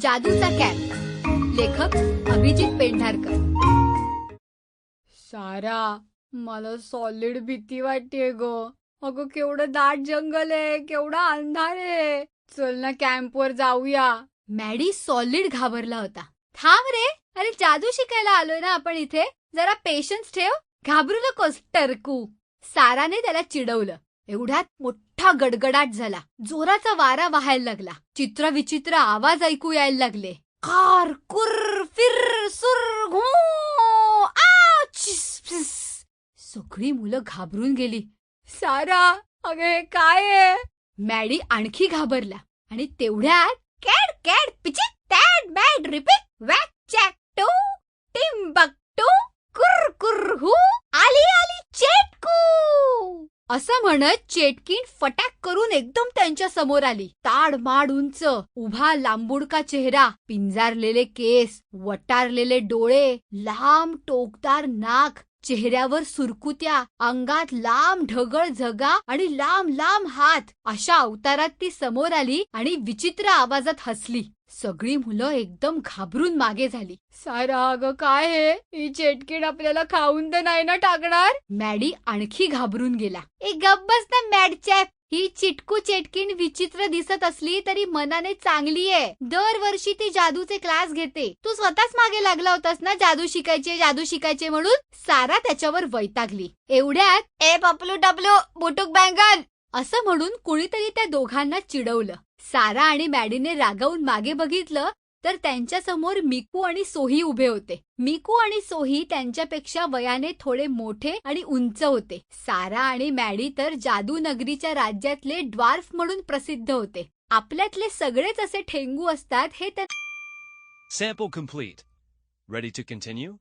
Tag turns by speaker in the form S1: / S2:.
S1: जादूचा कॅम्प लेखक अभिजित पेंढारकर. सारा मला सॉलिड भीती वाटते ग. अगं केवढं दाट जंगल आहे केवढा अंधार आहे. चल ना कॅम्पवर जाऊया. मॅडी सॉलिड घाबरला होता. थांब रे अरे जादू शिकायला आलोय ना आपण इथे? जरा पेशन्स ठेव. घाबरू नकोस टरकू. साराने त्याला चिडवलं. एवढ्यात मोठा गडगडाट झाला. जोराचा वारा वाहायला लागला. चित्रविचित्र आवाज ऐकू यायला लागले. कार कुर फिर सुर घो आ, सगळी मुलं घाबरून गेली. सारा अगे काय मॅडी आणखी घाबरला. आणि तेवढ्यात कॅड कॅड पिचित टॅड बॅड रिपीट वॅक चॅक टू टिम्बक टू कुर कुर हू आली आली चेटकू असं म्हणत चेटकीन फटाक करून एकदम त्यांच्यासमोर आली. ताड माड उंच उभा लांबुडका चेहरा पिंजारलेले केस वटारलेले डोळे लांब टोकदार नाक चेहऱ्यावर सुरकुत्या अंगात लांब ढगळ झगा आणि लांब लांब हात अशा अवतारात ती समोर आली आणि विचित्र आवाजात हसली. सगळी मुलं एकदम घाबरून मागे झाली. सारा अगं काय हे? ही चेटकीण आपल्याला खाऊन तर नाही ना टाकणार? मॅडी आणखी घाबरून गेला. ए गप बस ना मॅडचॅप ही चिटकू चेटकीण विचित्र दिसत असली तरी मनाने चांगली आहे. दरवर्षी ती जादूचे क्लास घेते. तू स्वतःच मागे लागला होतास ना जादू शिकायचे जादू शिकायचे म्हणून? सारा त्याच्यावर वैतागली. एवढ्यात ए पपलू डबलू बुटुक बँगन! असं म्हणून कुणीतरी त्या दोघांना चिडवलं. सारा आणि मॅडीने रागावून मागे बघितलं तर त्यांच्यासमोर मिकू आणि सोही उभे होते मिकू आणि सोही त्यांच्यापेक्षा वयाने थोडे मोठे आणि उंच होते सारा आणि मॅडी तर जादू नगरीच्या राज्यातले ड्वार्फ म्हणून प्रसिद्ध होते आपल्यातले सगळेच असे ठेंगू असतात हे त्या
S2: Sample complete. Ready to continue?